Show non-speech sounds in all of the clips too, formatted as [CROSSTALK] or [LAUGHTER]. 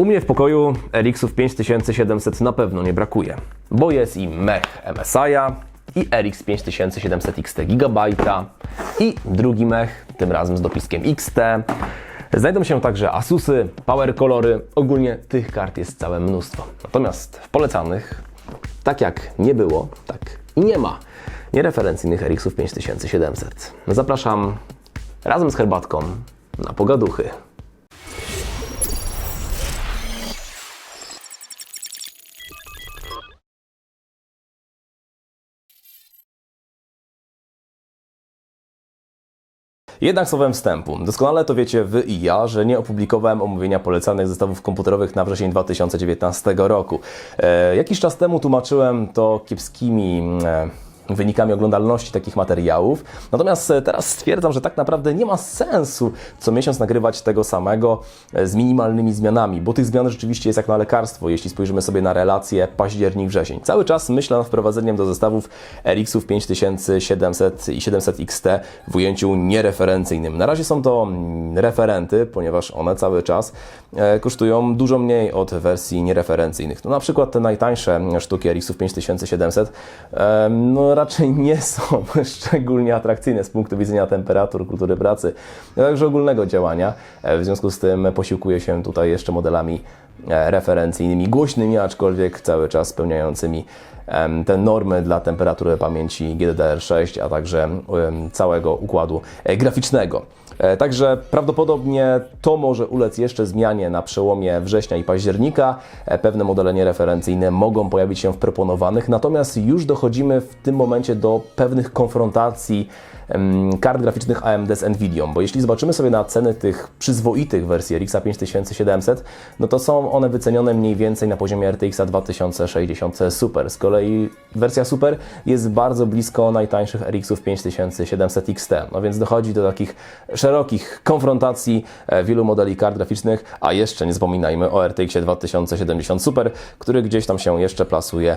U mnie w pokoju RX-ów 5700 na pewno nie brakuje, bo jest i mech MSI'a, i RX 5700 XT GB i drugi mech, tym razem z dopiskiem XT. Znajdą się także Asusy, Power Colory, ogólnie tych kart jest całe mnóstwo. Natomiast w polecanych, tak jak nie było, tak i nie ma niereferencyjnych RX-ów 5700. Zapraszam razem z herbatką na pogaduchy. Jednak słowem wstępu. Doskonale to wiecie Wy i ja, że nie opublikowałem omówienia polecanych zestawów komputerowych na wrzesień 2019 roku. E, jakiś czas temu tłumaczyłem to kiepskimi. E, wynikami oglądalności takich materiałów. Natomiast e, teraz stwierdzam, że tak naprawdę nie ma sensu co miesiąc nagrywać tego samego e, z minimalnymi zmianami, bo tych zmian rzeczywiście jest jak na lekarstwo, jeśli spojrzymy sobie na relacje październik-wrzesień. Cały czas myślę nad wprowadzeniem do zestawów RX-ów 5700 i 700 XT w ujęciu niereferencyjnym. Na razie są to mm, referenty, ponieważ one cały czas e, kosztują dużo mniej od wersji niereferencyjnych. No, na przykład te najtańsze sztuki RX-ów 5700 e, no, raczej nie są [LAUGHS] szczególnie atrakcyjne z punktu widzenia temperatur, kultury pracy, a także ogólnego działania. E, W związku z tym posiłkuję się tutaj jeszcze modelami e, referencyjnymi, głośnymi, aczkolwiek cały czas spełniającymi te normy dla temperatury pamięci GDDR6, a także całego układu e, graficznego. E, Także prawdopodobnie to może ulec jeszcze zmianie na przełomie września i października. E, Pewne modele niereferencyjne mogą pojawić się w proponowanych, natomiast już dochodzimy w tym momencie do pewnych konfrontacji kart graficznych AMD z Nvidia, bo jeśli zobaczymy sobie na ceny tych przyzwoitych wersji RX 5700, no to są one wycenione mniej więcej na poziomie RTX 2060 Super. Z kolei wersja Super jest bardzo blisko najtańszych RX-ów 5700 XT, no więc dochodzi do takich szerokich konfrontacji e, wielu modeli kart graficznych, a jeszcze nie zapominajmy o RTX 2070 Super, który gdzieś tam się jeszcze plasuje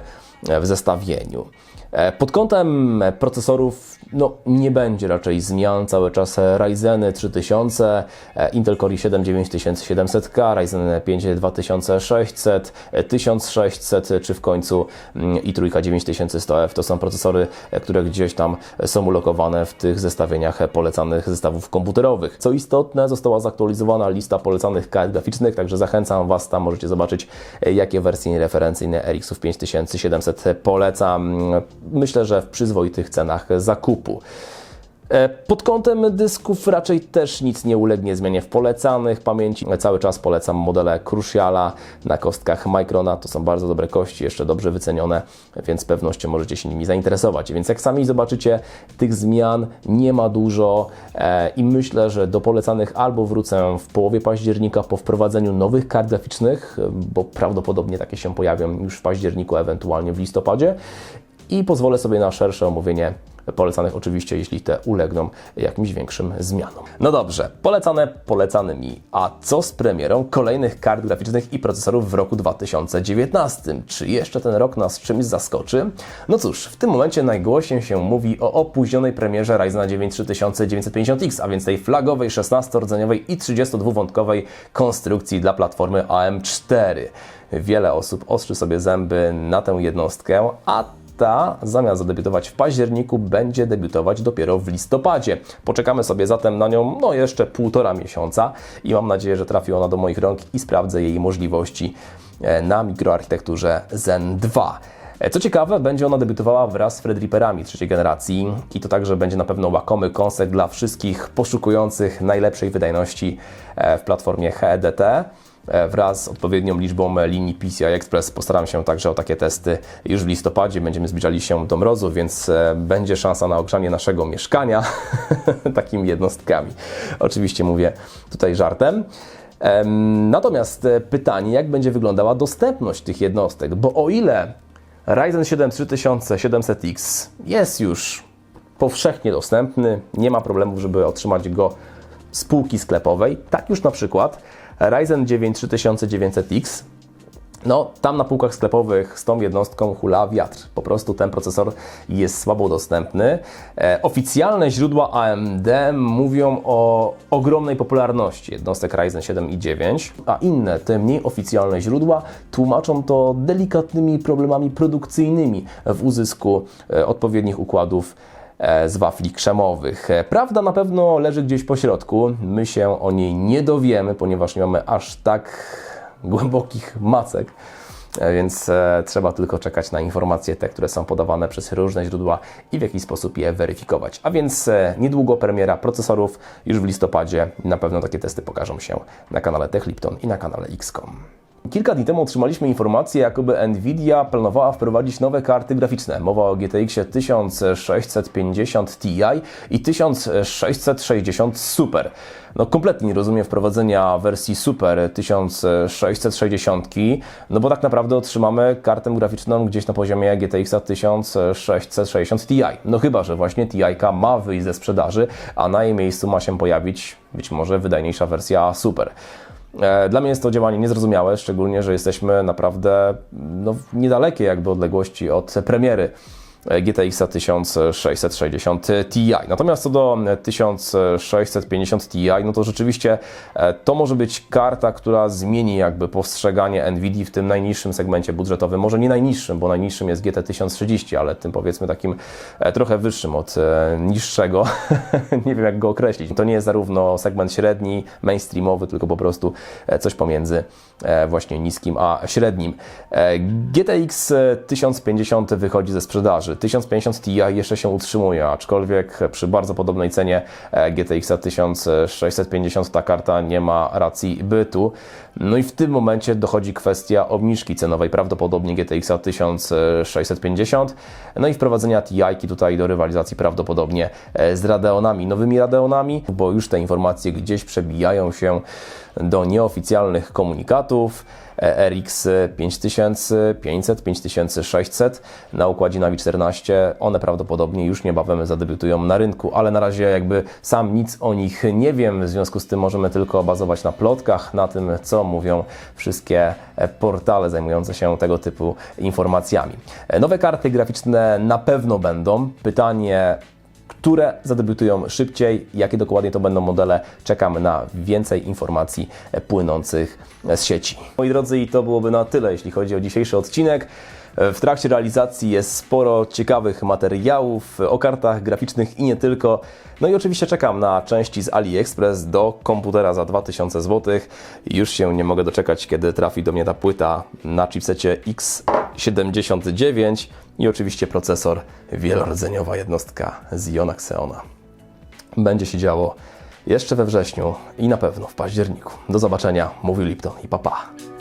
w zestawieniu. E, Pod kątem procesorów no, nie będzie raczej zmian. Cały czas Ryzeny 3000, e, Intel Core i7 9700K, Ryzen 5 2600, e, 1600 czy w końcu mm, i3 9100F. To są procesory, e, które gdzieś tam są ulokowane w tych zestawieniach polecanych zestawów komputerowych. Co istotne, została zaktualizowana lista polecanych kart graficznych, także zachęcam Was, tam możecie zobaczyć, e, jakie wersje referencyjne RX-ów 5700 polecam. Myślę, że w przyzwoitych cenach zakupu. E, Pod kątem dysków raczej też nic nie ulegnie zmianie w polecanych pamięci. Cały czas polecam modele Cruciala na kostkach Microna. To są bardzo dobre kości, jeszcze dobrze wycenione, więc z pewnością możecie się nimi zainteresować. Więc jak sami zobaczycie, tych zmian nie ma dużo e, i myślę, że do polecanych albo wrócę w połowie października po wprowadzeniu nowych kart graficznych, bo prawdopodobnie takie się pojawią już w październiku, ewentualnie w listopadzie i pozwolę sobie na szersze omówienie polecanych oczywiście, jeśli te ulegną jakimś większym zmianom. No dobrze, polecane polecanymi. A co z premierą kolejnych kart graficznych i procesorów w roku 2019? Czy jeszcze ten rok nas czymś zaskoczy? No cóż, w tym momencie najgłośniej się mówi o opóźnionej premierze Ryzena 9 3950X, a więc tej flagowej 16-rdzeniowej i 32-wątkowej konstrukcji dla platformy AM4. Wiele osób ostrzy sobie zęby na tę jednostkę, a ta zamiast zadebiutować w październiku, będzie debiutować dopiero w listopadzie. Poczekamy sobie zatem na nią no jeszcze półtora miesiąca i mam nadzieję, że trafi ona do moich rąk i sprawdzę jej możliwości e, na mikroarchitekturze Zen 2. E, Co ciekawe, będzie ona debiutowała wraz z Threadripperami trzeciej generacji i to także będzie na pewno łakomy kąsek dla wszystkich poszukujących najlepszej wydajności e, w platformie HEDT. E, wraz z odpowiednią liczbą linii PCI Express. Postaram się także o takie testy już w listopadzie. Będziemy zbliżali się do mrozu, więc e, będzie szansa na ogrzanie naszego mieszkania [LAUGHS] takimi jednostkami. Oczywiście mówię tutaj żartem. Em, Natomiast e, pytanie, jak będzie wyglądała dostępność tych jednostek, bo o ile Ryzen 7 3700X jest już powszechnie dostępny, nie ma problemów, żeby otrzymać go z półki sklepowej, tak już na przykład Ryzen 9 3900X No, tam na półkach sklepowych z tą jednostką hula wiatr. Po prostu ten procesor jest słabo dostępny. E, oficjalne źródła AMD mówią o ogromnej popularności jednostek Ryzen 7 i 9, a inne, te mniej oficjalne źródła tłumaczą to delikatnymi problemami produkcyjnymi w uzysku e, odpowiednich układów z wafli krzemowych. E, Prawda na pewno leży gdzieś po środku. My się o niej nie dowiemy, ponieważ nie mamy aż tak głębokich macek. E, Więc e, trzeba tylko czekać na informacje te, które są podawane przez różne źródła i w jakiś sposób je weryfikować. A więc e, niedługo premiera procesorów, już w listopadzie. Na pewno takie testy pokażą się na kanale TechLipton i na kanale XCOM. Kilka dni temu otrzymaliśmy informację, jakoby Nvidia planowała wprowadzić nowe karty graficzne. Mowa o GTX 1650 Ti i 1660 Super. No kompletnie nie rozumiem wprowadzenia wersji Super 1660, no bo tak naprawdę otrzymamy kartę graficzną gdzieś na poziomie GTX 1660 Ti. No chyba, że właśnie Ti ma wyjść ze sprzedaży, a na jej miejscu ma się pojawić być może wydajniejsza wersja Super. E, Dla mnie jest to działanie niezrozumiałe, szczególnie, że jesteśmy naprawdę no, w niedalekiej jakby odległości od premiery GTX 1660 Ti. Natomiast co do 1650 Ti, no to rzeczywiście e, to może być karta, która zmieni jakby postrzeganie Nvidia w tym najniższym segmencie budżetowym. Może nie najniższym, bo najniższym jest GT 1030, ale tym powiedzmy takim e, trochę wyższym od e, niższego. [LAUGHS] nie wiem jak go określić. To nie jest zarówno segment średni, mainstreamowy, tylko po prostu e, coś pomiędzy e, właśnie niskim a średnim. E, GTX 1050 wychodzi ze sprzedaży. 1050 Ti jeszcze się utrzymuje, aczkolwiek przy bardzo podobnej cenie e, GTX 1650 ta karta nie ma racji bytu. No i w tym momencie dochodzi kwestia obniżki cenowej, prawdopodobnie GTX 1650, no i wprowadzenia TI tutaj do rywalizacji prawdopodobnie e, z Radeonami, nowymi Radeonami, bo już te informacje gdzieś przebijają się do nieoficjalnych komunikatów. RX 5500, 5600 na układzie Navi 14. One prawdopodobnie już niebawem zadebiutują na rynku, ale na razie jakby sam nic o nich nie wiem, w związku z tym możemy tylko bazować na plotkach, na tym co mówią wszystkie e, portale zajmujące się tego typu informacjami. E, Nowe karty graficzne na pewno będą. Pytanie które zadebiutują szybciej, jakie dokładnie to będą modele. Czekamy na więcej informacji płynących z sieci. Moi drodzy, i to byłoby na tyle, jeśli chodzi o dzisiejszy odcinek. W trakcie realizacji jest sporo ciekawych materiałów o kartach graficznych i nie tylko. No i oczywiście czekam na części z AliExpress do komputera za 2000 zł. Już się nie mogę doczekać, kiedy trafi do mnie ta płyta na chipsecie X79 i oczywiście procesor wielordzeniowa jednostka Xeona Xeona. Będzie się działo jeszcze we wrześniu i na pewno w październiku. Do zobaczenia, mówił Lipton i papa. Pa.